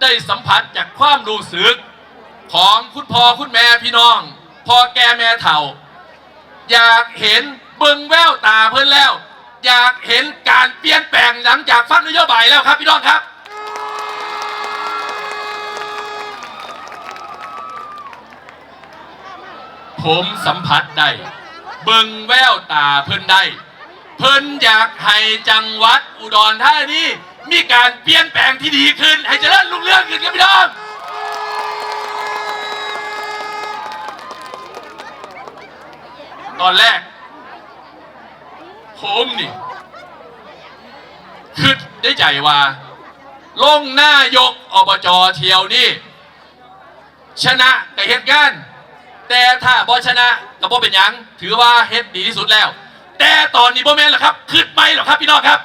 ได้สัมผัสจากความรู้สึก ของคุณพ่อคุณแม่พี่น้องพ่อแก่แม่เฒ่า อยากเห็นเบิ่งแววตาเพิ่นแล้ว อยากเห็นการเปลี่ยนแปลงหลังจากฟังนโยบายแล้วครับพี่น้องครับ ผมสัมผัสได้เบิ่งแววตาเพิ่นได้ เพิ่นอยากให้จังหวัดอุดรธานี มีการเปลี่ยนแปลงที่ดีขึ้น ให้เจริญรุ่งเรืองขึ้นครับพี่น้องตอนแรกผมนี่คิดได้ใจว่าลงหน้ายกอบจเที่ยวนี่ชนะกับเหตุงานแต่ถ้าบอชนะกับบ่เป็นยัง ถือว่าเฮ็ดดีที่สุดแล้ว แต่ตอนนี้บ่แม่นหรอครับคิดไม่หรอครับพี่น้องครับ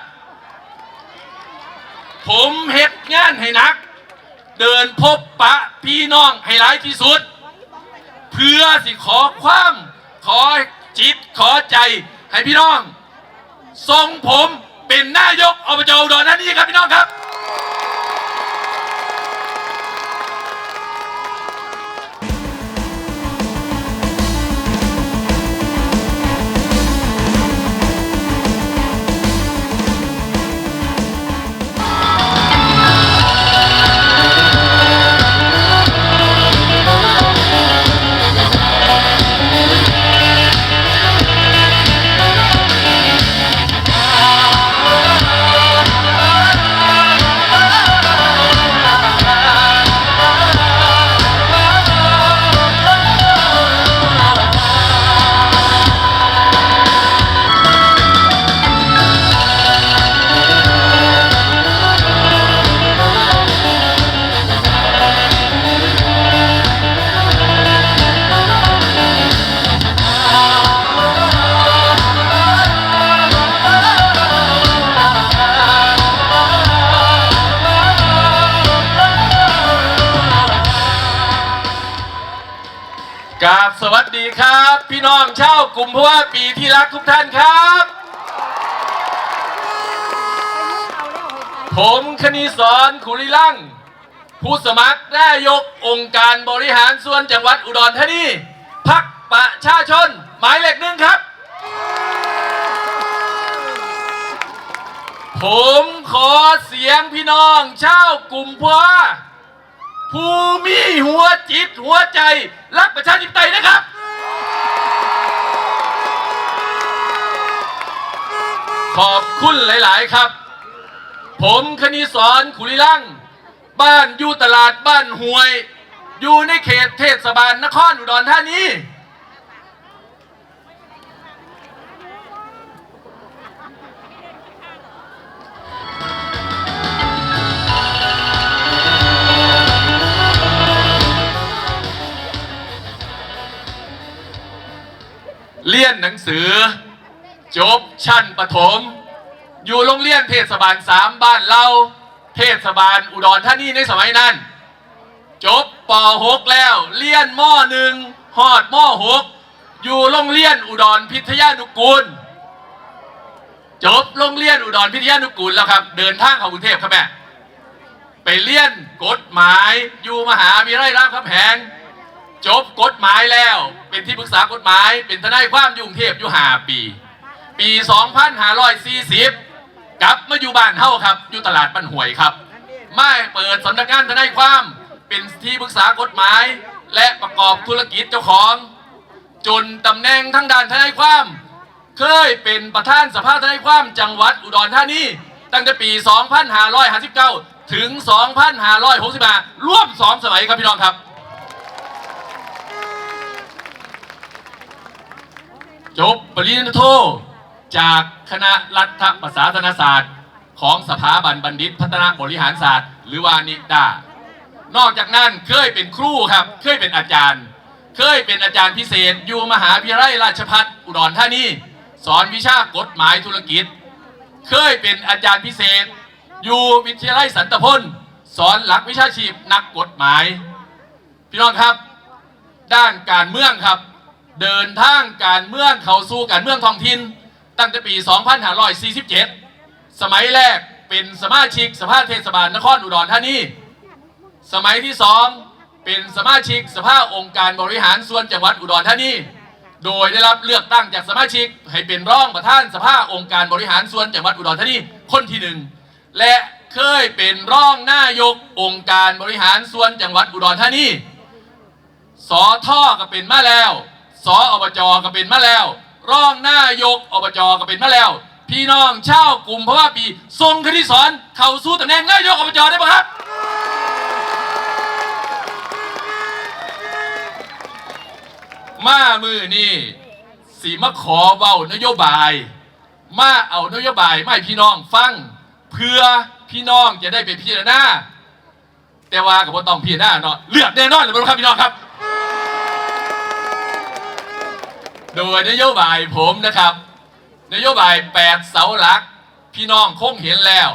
ผมเฮ็ดงานให้นัก เดินพบปะพี่น้องให้หลายที่สุด เพื่อสิขอความ ขอจิตขอใจให้พี่น้องทรงผมเป็นนายกอบจอุดรธานีครับพี่น้องครับ ลุ่มเพราะว่าปีที่รักทุกท่านครับ ผมคณีสอนขุริลั่งผู้สมัครนายกองค์การบริหารส่วนจังหวัดอุดรธานีพักประชาชน หมายเลขหนึ่งครับ ผมขอเสียงพี่น้องชาวกลุ่มเพราะว่าผู้มีหัวจิตหัวใจ รักประชาธิปไตยนะครับ ขอบคุณหลาย ๆ ครับ ผมคณีสอนขุริลั่งบ้านอยู่ตลาดบ้านห้วย อยู่ในเขตเทศบาลนครอุดรธานีเรียนหนังสือ จบชั้นประถม อยู่โรงเรียนเทศบาลสามบ้านเราเทศบาลอุดรธานีในสมัยนั้น จบป .6 แล้วเรียนม .1 ฮอดม .6 อยู่โรงเรียนอุดรพิทยานุกูล จบโรงเรียนอุดรพิทยานุกูลแล้วครับ เดินทางเข้ากรุงเทพครับแม่ไปเรียนกฎหมายอยู่มหาวิทยาลัยรามคำแหงจบกฎหมายแล้ว เป็นที่ปรึกษากฎหมาย เป็นทนายความอยกรุงเทพอยู่หาปี ปี 2540 กลับมาอยู่บ้านเฮาครับ อยู่ตลาดบ้านห่วยครับ ไม่เปิดสำนักงานทนายความ เป็นที่ปรึกษากฎหมาย และประกอบธุรกิจเจ้าของ จนตำแหน่งทั้งด้านทนายความ เคยเป็นประธานสภาทนายความจังหวัดอุดรธานีตั้งแต่ปี 2559 ถึง 2565 ร่วม 2 สมัยครับพี่น้องครับจบปริญญาโท จากคณะรัฐประศาสนศาสตร์ของสถาบันบัณฑิต พัฒนาบริหารศาสตร์ หรือว่านิดานอกจากนั้นเคยเป็นครูครับ เคยเป็นอาจารย์ เคยเป็นอาจารย์พิเศษ อยู่มหาวิทยาลัยราชภัฏอุดรธานีสอนวิชากฎหมายธุรกิจ เคยเป็นอาจารย์พิเศษ อยู่วิทยาลัยสันตพลสอนหลักวิชาชีพนักกฎหมาย พี่น้องครับ ด้านการเมืองครับ เดินทางการเมืองเข้าสู่การเมืองท้องถิ่น ตั้งแต่ปี 2547 สมัยแรกเป็นสมาชิกสภาเทศบาลนครอุดรธานี สมัยที่สองเป็นสมาชิกสภาองค์การบริหารส่วนจังหวัดอุดรธานี โดยได้รับเลือกตั้งจากสมาชิกให้เป็นรองประธานสภาองค์การบริหารส่วนจังหวัดอุดรธานีคนที่หนึ่งและเคยเป็นรองนายกองค์การบริหารส่วนจังหวัดอุดรธานีสอท่อก็เป็นมาแล้วสออบจก็เป็นมาแล้ว รองนายกอบจก็เป็นมาแล้ว พี่น้องเช่าวกลุ่มเพราะว่าปีทรงคณิสอนเข้าสู่ตำแหน่งนายกอบจได้ปะครับมามือนี่สีมาขอเว้านโยบาย มาเอานโยบายไมาให้พี่น้องฟัง เพื่อพี่น้องจะได้ไปพิจารณาแต่ว่ากับว่าต้องพิจารณาเนาะเลือกแน่นอนเลยครับพี่น้องครับ โดยนโยบายผมนะครับ นโยบาย 8 เสาหลัก พี่น้องคงเห็นแล้ว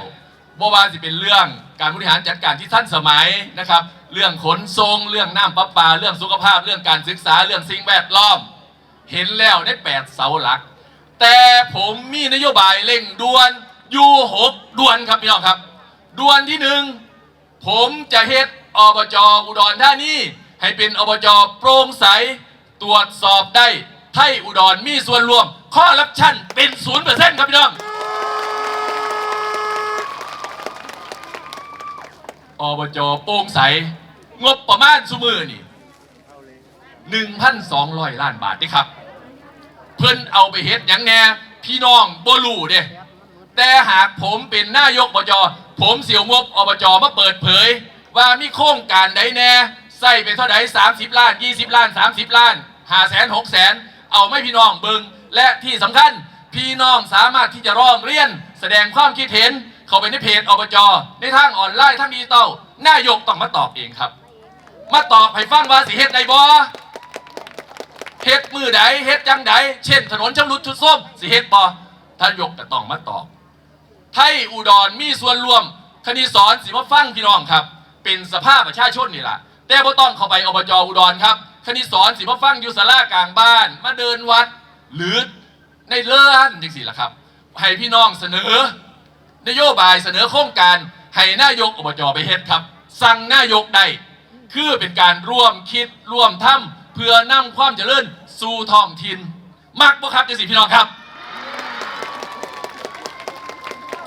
บ่าว่าสิเป็นเรื่องการบริหารจัดการที่ทันสมัยนะครับ เรื่องขนส่งเรื่องน้ำประปา เรื่องสุขภาพ เรื่องการศึกษา เรื่องสิ่งแวดล้อม เห็นแล้วใน8เสาหลัก แต่ผมมีนโยบายเร่งด่วนอยู่หกด่วนครับพี่น้องครับด่วนที่หนึ่งผมจะเฮ็ดอบจอุดรธานีให้เป็นอบจโปร่งใสตรวจสอบได้ ทยอุดรมีส่วนรวมข้อรับชั่นเป็นศูนย์เปอร์เซ็นต์ครับพี่น้องอบจโปร่งใส งบประมาณสุมือนี่หนึ่งพันสองร้อยล้านบาทนี่ครับ เพิ่นเอาไปเฮ็ดหยังแน่พี่น้องบ่รู้เด้แต่หากผมเป็นนายกอบจผมเสียวงบอบจมาเปิดเผย ว่ามีโครงการใดแน่ใส่ไปเท่าใด30ล้าน20ล้าน30ล้าน5แสน6แสน เอาไม่พี่น้องเบิงและที่สำคัญพี่น้องสามารถที่จะร้องเรียน แสดงความคิดเห็น เข้าไปในเพจอบจในทางออนไลน์ทางดิจิตอลนายกต้องมาตอบเองครับ มาตอบให้ฟังว่าสิเฮ็ดใดบ่เฮ็ดมือใดเฮ็ดจังใดเช่น ถนนชำรุดชุดส้มสิเฮ็ดบ่ท่านยกก็ต้องมาตอบ ไทยอุดรมีส่วนรวมคณิสอนสิมาฟังพี่น้องครับ เป็นสภาพประชาชนนี่แหละแต่บ่ต้องเข้าไปอบจอุดรครับ คณิสอนสิมาฟังอยู่ศาลากลางบ้าน มาเดินวัดหรือในเลื่อนจังสี่ล่ะครับ ให้พี่น้องเสนอ นโยบายเสนอโครงการให้นายกอบจไปเฮ็ดครับ สั่งนายกได้คือเป็นการร่วมคิดร่วมทำเพื่อนำความเจริญสู่ท้องถิ่นมักบ่ครับจังสิพี่น้องครับ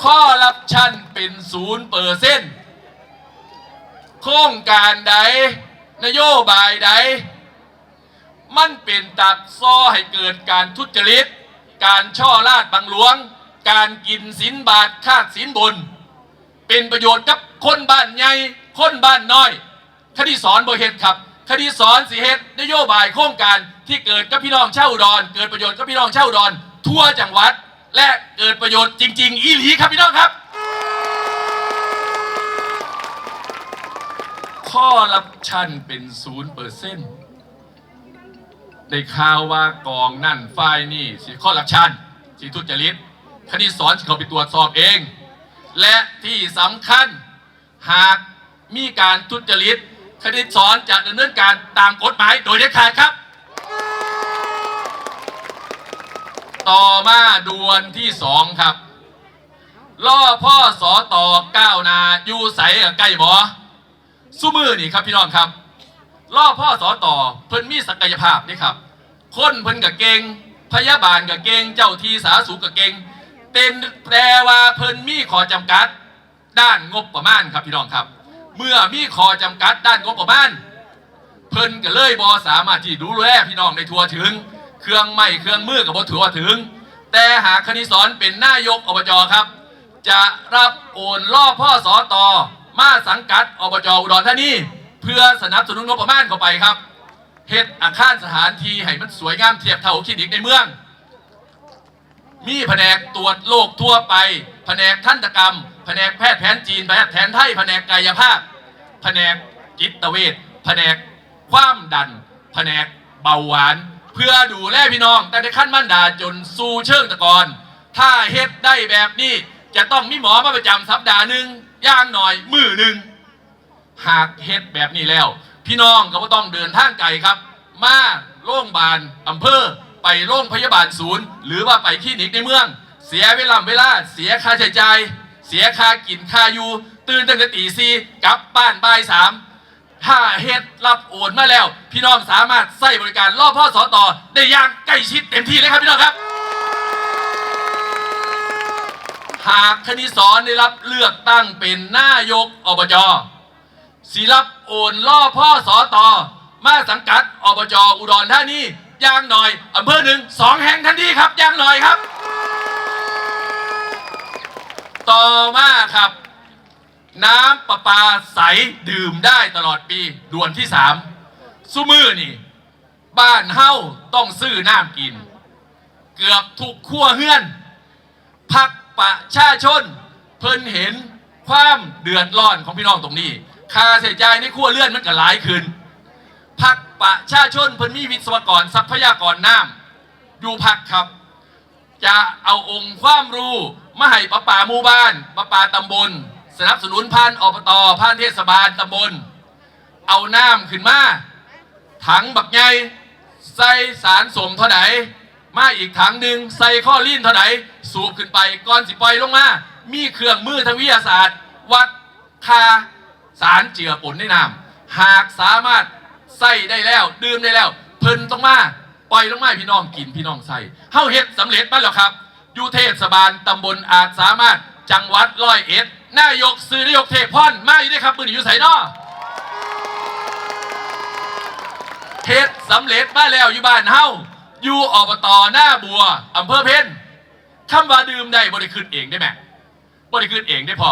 ข้อรับชันเป็นศูนย์เปอร์เซ็นต์โครงการใดนโยบายใด มันเป็นตัดซ้อให้เกิดการทุจริต การช่อลาดบังหลวง การกินสินบาทคาดสินบน เป็นประโยชน์กับคนบ้านใหญ่คนบ้านน้อย คดีสอนบเฮ็ดครับ คดีสอนสีเฮ็ดนโยบายโครงการที่เกิดกับพี่น้องเช่าดอุดรเกิดประโยชน์กับพี่น้องเช่าดอุดรทั่วจังหวัด และเกิดประโยชน์จริง ๆ อีหลีครับพี่น้องครับข้อรับชันเป็นศูนย์เปอร์เซ็นต์ ได้ข่าวว่ากองนั่นฝ่ายนี่สิข้อรับชันสิทุจริตคดีสอนเขาไปตรวจสอบเอง และที่สำคัญหากมีการทุจริตคดีสอนจะดำเนินการตามกฎหมายโดยเด็ดขาดครับ ต่อมาดวนที่สองครับล่อพ่อสอต่อก้าวนาอยู่ใสกับใกล้หมอสู้มือนี่ครับพี่น้องครับล่อพ่อสอต่อเพิ่นมีศักยภาพนี่ครับ คนเพิ่นกับเก่งพยาบาลกับเก่งเจ้าทีสาสุกับเก่งเต็นแปลว่าเพิ่นมีขอจำกัด ด้านงบประมาณครับพี่น้องครับ เมื่อมีขอจำกัดด้านงบประมาณ เพิ่นก็เลยบอสามารถที่ดูแลพี่น้องในทัวถึง เครื่องไม้เครื่องมือกับบถือว่าถึง แต่หากคณิสอนเป็นนายกอบจครับ จะรับโอนล่อพ่อสอตอมาสังกัดอบจอุดรธานีเพื่อสนับสนุนงบประมาณเข้าไปครับ เฮ็ดอาคารสถานที่ให้มันสวยงามเทียบเท่าคลินิกในเมือง มีแผนกตรวจโรคทั่วไป แผนกทันตกรรม แผนกแพทย์แผนจีน แพทย์แผนไทย แผนกกายภาพ แผนกจิตเวช แผนกความดัน แผนกเบาหวาน เพื่อดูแลพี่น้อง แต่ในขั้นมั่นดาจนสู่เชิงตะกอนถ้าเฮ็ดได้แบบนี้จะต้องมีหมอมาประจำสัปดาห์หนึ่งย่างหน่อยมือหนึ่งหากเฮ็ดแบบนี้แล้ว พี่น้องก็บ่ต้องเดินทางไกลครับ มาโรงพยาบาลอำเภอ ไปโรงพยาบาลศูนย์ หรือว่าไปคลินิกในเมือง เสียเวลาเวลา เสียค่าใช้จ่ายเสียค่ากินค่าอยู่ ตื่นตั้งแต่ตีสี่กลับบ้านบ่ายสามถ้าเฮ็ดรับโอนมาแล้ว พี่น้องสามารถใช้บริการรอบพ่อสอต่อได้อย่างใกล้ชิดเต็มที่เลยครับพี่น้องครับ หากคณิสอนได้รับเลือกตั้งเป็นนายกอบจ ศิรับโอนล่อพ่อสอตอมาสังกัดอบจอุดรธานีย่างหน่อยอำเภอหนึ่งสองแห่งทันทีครับย่างหน่อยครับ ต่อมาครับ น้ำประปาใสดื่มได้ตลอดปีด่วนที่สามสุมือนี่ บ้านเฮ้าต้องซื้อน้ำกิน เกือบทุกครัวเฮือน พักประชาชน เพิ่นเห็นความเดือดร้อนของพี่น้องตรงนี้ ค่าใช้จ่ายในครัวเรือนมันก็หลายขึ้นพักประชาชนเพิ่นมีวิศวกรทรัพยากรน้ำอยู่พักครับ จะเอาองค์ความรู้มาให้ประป่าหมู่บ้านประป่าตำบล สนับสนุนพันอบตพันเทศบาลตำบล เอาน้ำขึ้นมาถังบักใหญ่ใส่สารสมเท่าไหนมาอีกถังหนึ่งใส่ข้อลิ้นเท่าไหนสูบขึ้นไปก่อนสิปล่อยลงมา มีเครื่องมือทางวิทยาศาสตร์ วัดคา สารเจือปนในน้ำหากสามารถใส่ได้แล้ว ดื่มได้แล้ว เพิ่นต้องมาปล่อยลงมาให้พี่น้องกินพี่น้องใส่เฮาเฮ็ดสำเร็จมาแล้วครับอยู่เทศบาลตำบลอาจสามารถจังหวัดร้อยเอ็ดนายกซื้อนายกเทพรมาอยู่ด้วยครับมืออยู่ใส่นอเฮ็ดสำเร็จมาแล้วอยู่บ้านเฮาอยู่อบตหน้าบัวอำเภอเพนคำว่าดื่มได้บริคืนเองได้ไหมบริคืนเองได้พอ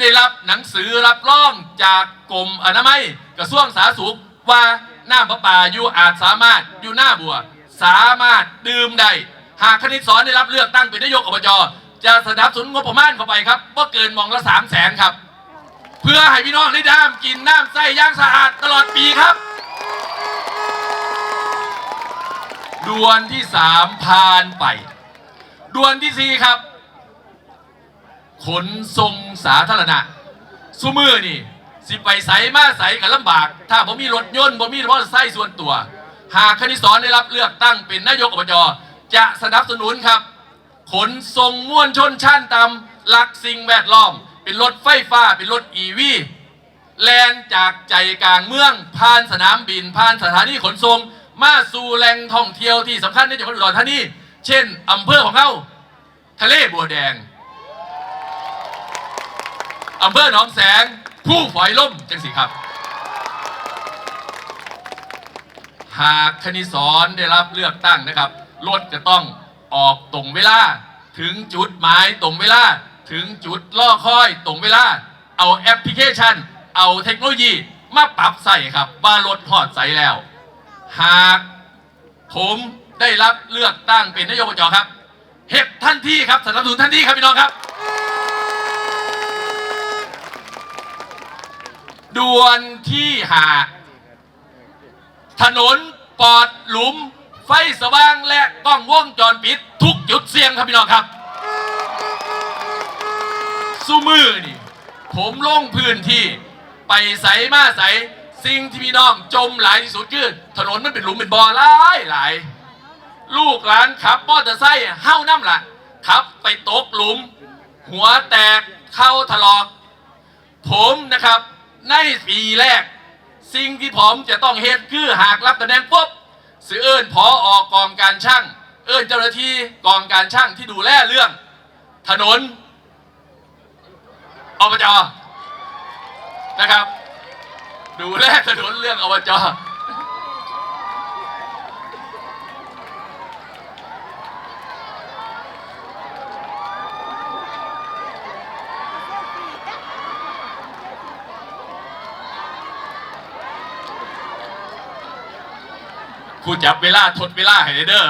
ได้รับหนังสือรับรองจากกรมอนามัยกระทรวงสาธารณสุขว่าน้ำประปาอยู่อาจสามารถอยู่หน้าบัว สามารถดื่มได้หากคณิตสอนได้รับเลือกตั้งเป็นนายกอบจจะสนับสนุนงบประมาณเข้าไปครับว่าเกินมองละสามแสนครับ เพื่อให้พี่น้องได้น้ำกินน้ำใส่ย่างสะอาดตลอดปีครับดวนที่สามผ่านไปดวนที่สี่ครับ ขนส่งสาธารณะสุมือนี่ สิไปใสมาใสกันลำบาก ถ้าผมมีรถยนต์ผมมีรถไส้ส่วนตัว หากคณิสอนได้รับเลือกตั้งเป็นนายกอบจจะสนับสนุนครับ ขนส่งมวลชนชั้นต่ำหลักสิ่งแวดล้อม เป็นรถไฟฟ้าเป็นรถอีวีแลนจากใจกลางเมืองผ่านสนามบินผ่านสถานีขนส่งมาสู่แหล่งท่องเที่ยวที่สำคัญในจังหวัดอุดรธานีเช่นอำเภอของเขาทะเลบัวแดง อำเภอหนองแสง ผู้ฝอยล่มจังสิครับ หากคณิสอนได้รับเลือกตั้งนะครับรถจะต้องออกตรงเวลา ถึงจุดหมายตรงเวลา ถึงจุดล่อคอยตรงเวลา เอาแอปพลิเคชัน เอาเทคโนโลยีมาปรับใส่ครับว่ารถหอดใส่แล้ว หากผมได้รับเลือกตั้งเป็นนายกอบจครับเฮ็ดทันที่ครับสนับสนุนทันที่ครับพี่น้องครับ ด่วนที่หา ถนนปอดหลุม ไฟสว่างและกล้องวงจรปิด ทุกจุดเสี่ยงครับพี่น้องครับสู้มือนี่ ผมลงพื้นที่ ไปใสมาใสสิ่งที่พี่น้องจมหลายที่สุดคือถนนมันเป็นหลุมเป็นบ่อหลายหลาย ลูกหลานขับมอเตอร์ไซค์เฮ้าน้ำละขับไปตกหลุม หัวแตกเข้าถลอก ผมนะครับ ในปีแรก สิ่งที่ผมจะต้องเฮ็ดคือหากรับตำแหน่งปุ๊บสือเอิญพอออกกองการช่าง เอิญเจ้าหน้าที่กองการช่างที่ดูแลเรื่อง ถนนอบจนะครับ ดูแลถนนเรื่องอบจ ผู้จับเวลาทดเวลาให้เด้อ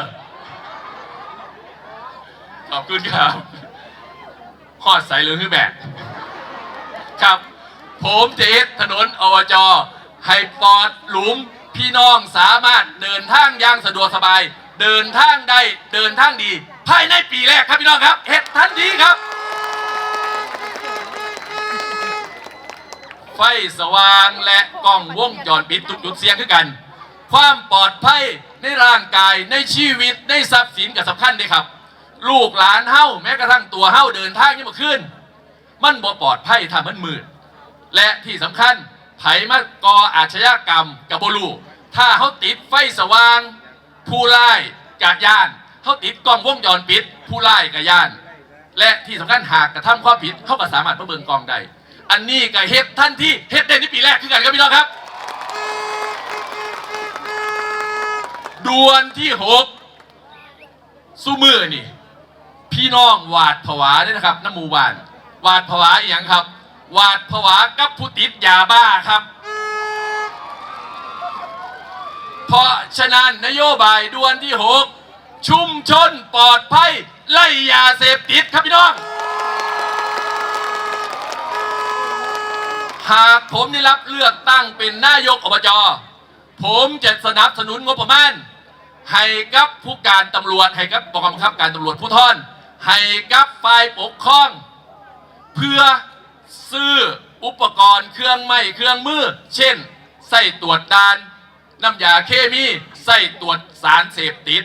ขอบคุณครับขอดใส่เรืองคือแบบครับ ผมจะเอ็ดถนนอบจให้ปอดหลุมพี่น้องสามารถเดินทางอย่างสะดวกสบาย เดินทางได้เดินทางดี ภายในปีแรกครับพี่น้องครับเฮ็ดทันทีครับ ไฟสว่างและกล้องวงจรปิดทุกจุดเสียงคือกัน ความปลอดภัยในร่างกายในชีวิตในทรัพย์สินก็สำคัญเด้ครับ ลูกหลานเฮ้าแม้กระทั่งตัวเฮ้าเดินทางยังมาขึ้น มันบ่ปลอดภัยถ้ามันมืดและที่สำคัญไผมากออาชญากรรมกับบลูถ้าเขาติดไฟสว่าง ผู้ไล่กะย่านเขาติดกล้องวงจรปิด ผู้ไล่กะย่าน และที่สำคัญหากกระทำความผิดเขาก็สามารถประเมินกองได้ อันนี้ก็เฮ็ดท่านที่เฮ็ดได้ในปีแรกคือกันครับพี่น้องครับ ดวนที่หกสู้มือนี่ พี่น้องหวาดผวาด้วยนะครับน้ำหมูบานหวาดผวาอย่างครับ หวาดผวากับผู้ติดยาบ้าครับ เพราะฉะนั้นนโยบายดวนที่หกชุมชนปลอดภัยไล่ยาเสพติดครับพี่น้อง หากผมได้รับเลือกตั้งเป็นนายกอบจผมจะสนับสนุนงบประมาณ ให้กับผู้การตำรวจให้กับกองบังคับการตำรวจผู้ทอนให้กับฝ่ายปกครอง เพื่อซื้ออุปกรณ์เครื่องไม้เครื่องมือ เช่นใส่ตรวจดานน้ำยาเคมีใส่ตรวจสารเสพติด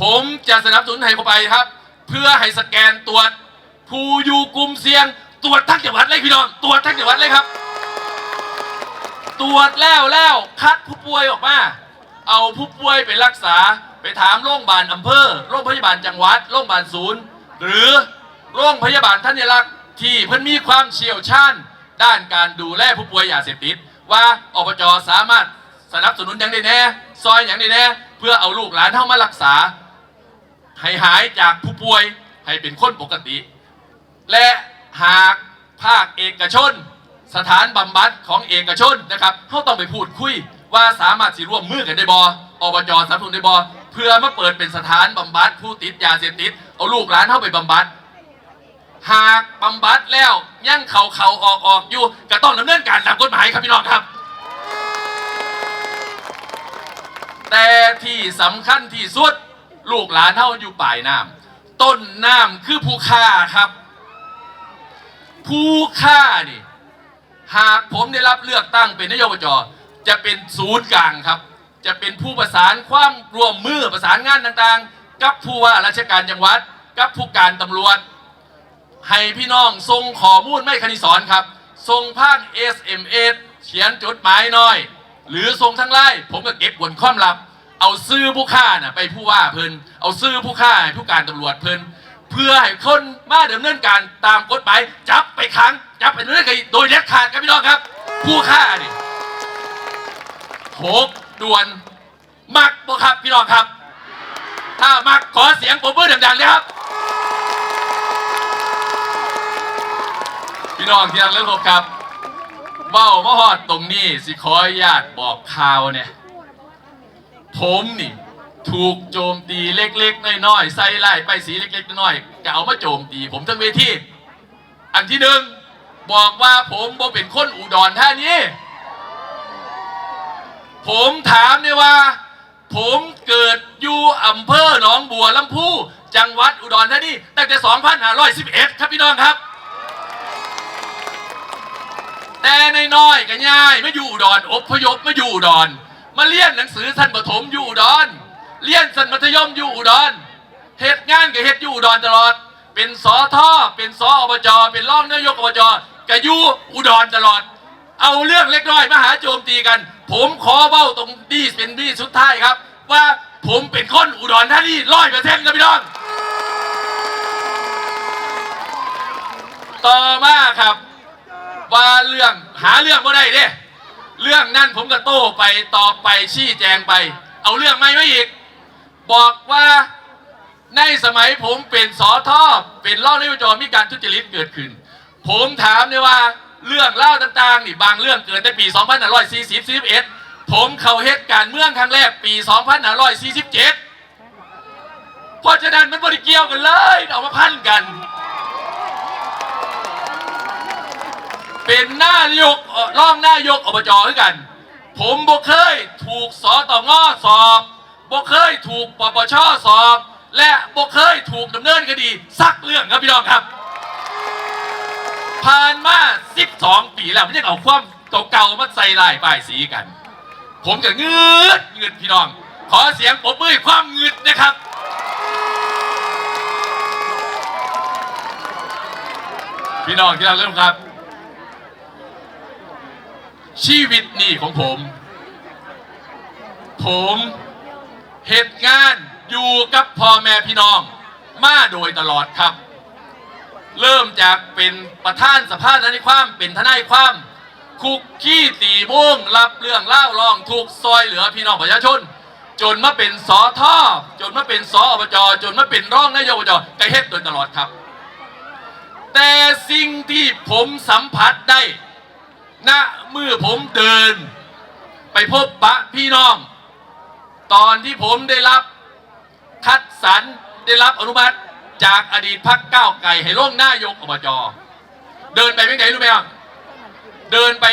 ผมจะสนับสนุนให้เข้าไปครับ เพื่อให้สแกนตรวจผู้อยู่กลุ่มเสี่ยง ตรวจทั้งจังหวัดเลยพี่น้องตรวจทั้งจังหวัดเลยครับ ตรวจแล้วแล้วคัดผู้ป่วยออกมา เอาผู้ป่วยไปรักษาไปถามโรงพยาบาลอำเภอโรงพยาบาลจังหวัดโรงพยาบาลศูนย์ หรือโรงพยาบาลธัญรักษ์ที่เพิ่นมีความเชี่ยวชาญด้านการดูแลผู้ป่วยยาเสพติด ว่าอบจสามารถสนับสนุนอย่างได้แน่ซอยอย่างได้แน่เพื่อเอาลูกหลานเข้ามารักษา ให้หายจากผู้ป่วยให้เป็นคนปกติ และหากภาคเอกชน สถานบำบัดของเอกชนนะครับเขาต้องไปพูดคุย ว่าสามารถสิร่วมมือกันได้บออบจสนับสนุนได้บอเพื่อมาเปิดเป็นสถานบำบัดผู้ติดยาเสพติดเอาลูกหลานเข้าไปบำบัดหากบำบัดแล้วยังเขาเขาออกออกอยู่ก็ต้องดำเนินการตามกฎหมายครับพี่น้องครับ แต่ที่สำคัญที่สุด ลูกหลานเท่าอยู่ปลายน้ำต้นน้ำคือผู้ฆ่าครับ ผู้ฆ่านี่ หากผมได้รับเลือกตั้งเป็นนายกอบจ จะเป็นศูนย์กลางครับ จะเป็นผู้ประสานความร่วมมือประสานงานต่างๆ กับผู้ว่าราชการจังหวัด กับผู้การตำรวจ ให้พี่น้องส่งข้อมูลไม่คณิสอนครับส่งผ่าน SMS เขียนจดหมายน้อย หรือส่งทางไลน์ผมก็เก็บบนความลับ เอาซื้อผู้ฆ่าน่ะไปผู้ว่าเพิ่นเอาซื้อผู้ฆ่าให้ผู้การตำรวจเพิ่นเพื่อให้คนมาดำเนินการตามกฎหมายจับไปขังจับไปดำเนินคดีโดยเด็ดขาดครับพี่น้องครับ ผู้ฆ่านี่ โหกด่วนมักบ่ครับพี่น้องครับ ถ้ามักขอเสียงปรบมือดังๆเลยครับ พี่น้องที่รักและเคารพครับเบ้ามาฮอดตรงนี้สิขออนุญาตบอกข่าวเนี่ยผมนี่ ถูกโจมตีเล็กๆน้อยๆใส่ไล่ไปสีเล็กๆน้อยๆก็เอามาโจมตี ผมทั้งเวทีอันที่หนึ่งบอกว่าผมบ่เป็นคนอุดรท่านี้ ผมถามเนี่ยว่า ผมเกิดอยู่อำเภอหนองบัวลำพูจังหวัดอุดรธานีตั้งแต่ 2511 ครับพี่น้องครับ แต่ในน้อยๆก็ง่ายไม่อยู่อุดรอพยพมาอยู่อุดร มาเรียนหนังสือสันประถมอยู่อุดรเรียนสันมัธยมอยู่อุดรเหตุงานกับเหตุอยู่อุดรตลอด เป็นสอท่อเป็นสออบจเป็นรองนายกอบจก็อยู่อุดรตลอด เอาเรื่องเล็กน้อยมาหาโจมตีกัน ผมขอเบ้าตรงนี้เป็นที่สุดท้ายครับ ว่าผมเป็นคนอุดรธานีร้อยเปอร์เซ็นต์ครับพี่น้อง ต่อมาครับ ว่าเรื่องหาเรื่องว่าได้เด้เรื่องนั้นผมก็โต้ไปตอบไปชี้แจงไป เอาเรื่องไม่ไม่อีก บอกว่าในสมัยผมเป็นสอทอเป็นรองนายกจมีการทุจริตเกิดขึ้น ผมถามเนี่ยว่า เรื่องเล่าต่างๆนี่บางเรื่องเกิดในปี 2540 41 ผมเข้าเหตุการณ์เมืองครั้งแรกปี 2547 เพราะฉะนั้นมันบริเกี่ยวกันเลยเอามาพันกัน เป็นหน้ายกล่อร่องหน้ายกอบจด้วยกัน ผมบ่เคยถูกสอต่องอสอบบ่เคยถูกปปชสอบ และบ่เคยถูกดำเนินคดีสักเรื่องครับพี่น้องครับ ผ่านมา 12 ปีแล้วไม่ใช่เอาความเก่าๆมาใส่ลายป้ายสีกัน ผมก็งืดเงืดพี่น้อง ขอเสียงปรบมือความเงืดนะครับ พี่น้องที่เราเริ่มครับ ชีวิตนี่ของผม ผมเหตุงานอยู่กับพ่อแม่พี่น้อง มาโดยตลอดครับ เริ่มจากเป็นประธานสภาทนายความเป็นทนายความ คุกขี้ตีม่วงรับเรื่องเล่าร้องถูกซอยเหลือพี่น้องประชาชน จนมาเป็นสอท่อจนมาเป็นสออบจจนมาเป็นรองนายกอบจกเฮ็ดโดยตลอดครับ แต่สิ่งที่ผมสัมผัสได้ณเมื่อผมเดิน ไปพบปะพี่น้อง ตอนที่ผมได้รับคัดสรรได้รับอนุมัติ จากอดีตพักก้าวไก่ให้ลงหน้ายกอบจเดินไปไม่ไหนรู้ไหมครับเดินไป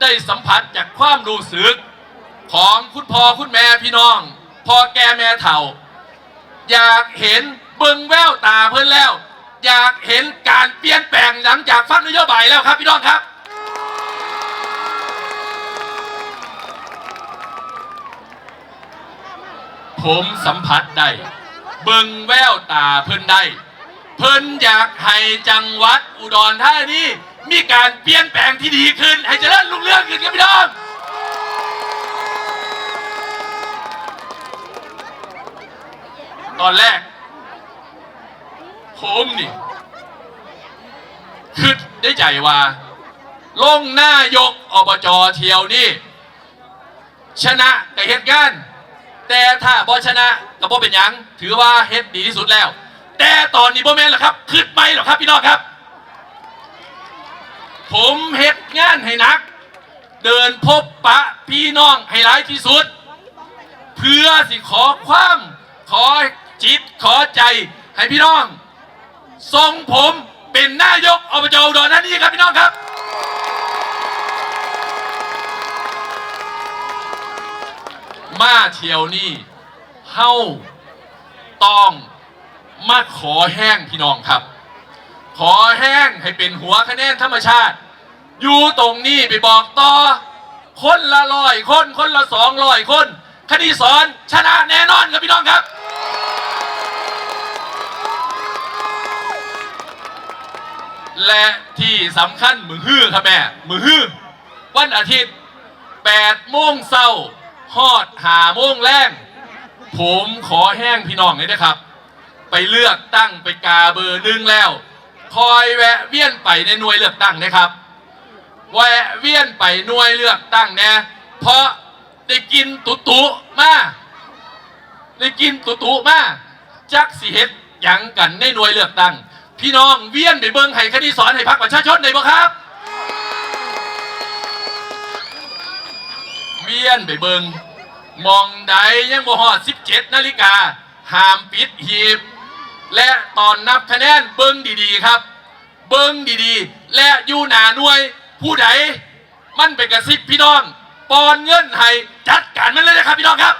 ได้สัมผัสจากความรู้สึกของคุณพ่อคุณแม่พี่น้องพ่อแก่แม่เฒ่า อยากเห็นเบิ่งแววตาเพื่อนแล้ว อยากเห็นการเปลี่ยนแปลงหลังจากฟังนโยบายแล้วครับพี่น้องครับ ผมสัมผัสได้ เบิ่งแววตาเพิ่นได้เพิ่นอยากให้จังหวัดอุดรธานีมีการเปลี่ยนแปลงที่ดีขึ้น ให้เจริญรุ่งเรืองขึ้นครับพี่น้องตอนแรก ผมนี่คือได้ใจว่าลงหน้ายกอบจเที่ยวนี่ ชนะกับเหตุงาน แต่ถ้าบอชนะก็บ่เป็นหยัง ถือว่าเฮ็ดดีที่สุดแล้ว แต่ตอนนี้บ่แม่นหรอกครับขึ้นไม่หรอกครับพี่น้องครับ ผมเฮ็ดงานให้นัก เดินพบปะพี่น้องให้หลายที่สุด เพื่อสิขอความขอจิตขอใจให้พี่น้องทรงผมเป็นนายกอบจอุดรธานีครับพี่น้องครับ มาเที่ยวนี่เฮ้าต้องมาขอแห้งพี่น้องครับ ขอแห้งให้เป็นหัวคะแนนธรรมชาติ อยู่ตรงนี้ไปบอกต่อ คนละร้อยคน คนละสองร้อยคน คดีสอนชนะแน่นอนครับพี่น้องครับและที่สำคัญมือฮื้อครับแม่ มือฮื้อวันอาทิตย์8โมงเช้า ฮอดหาโมงแรงผมขอแห้งพี่น้องเลยนะครับ ไปเลือกตั้งไปกาเบอร์หนึ่งแล้ว คอยแวะเวียนไปในหน่วยเลือกตั้งนะครับแวะเวียนไปหน่วยเลือกตั้งแน่เพราะได้กินตุตุมาได้กินตุตุมาจักสิเฮ็ดยังกันในหน่วยเลือกตั้งพี่น้องเวียนไปเบิ่งให้คดีสอนให้พักประชาชนได้บ่ครับ วียนไปเบิงมองใดยังบ่ฮอด17นาฬิกาห้ามปิดหีบ และตอนนับคะแนนเบิงดีๆครับ เบิงดีๆ และอยู่หนาหน่วย ผู้ใดมันไปกระซิบพี่น้องปอนเงินให้จัดการมันเลยนะครับพี่น้องครับ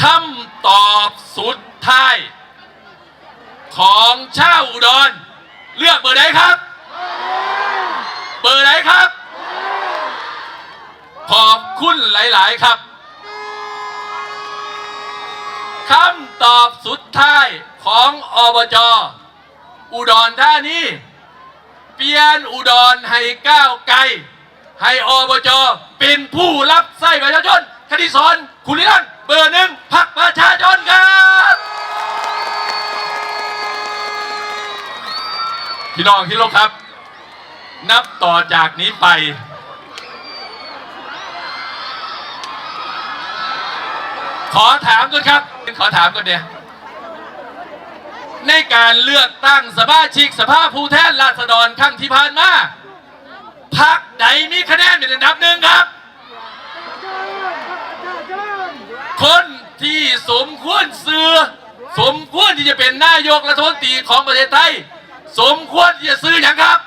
คำตอบสุดท้าย ของชาวอุดร เลือกเบอร์ไหนครับ เบอร์ไหนครับ ขอบคุณหลาย ๆ ครับคำตอบสุดท้ายของอบจ อุดรธานีเปลี่ยนอุดรให้ก้าวไกล ให้อบจ เป็นผู้รับใช้ประชาชนคดีสอนคุณนิรันเบอร์หนึ่งพักประชาชนครับพี่น้องที่รบครับ นับต่อจากนี้ไป ขอถามก่อนครับ ขอถามก่อนเนี่ยในการเลือกตั้งสมาชิกสภาผู้แทนราษฎรครั้งที่ผ่านมาพักใดมีคะแนนเป็นอันดับหนึ่งครับ คนที่สมควรเสือสมควรที่จะเป็นนายกรัฐมนตรีของประเทศไทย สมควรที่จะซื้ออย่างครับ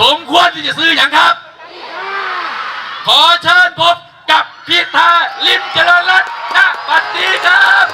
สมควรที่จะซื้ออย่างครับ ขอเชิญพบกับพิธาลิมเจริญรัตน์ณบัดนี้ครับ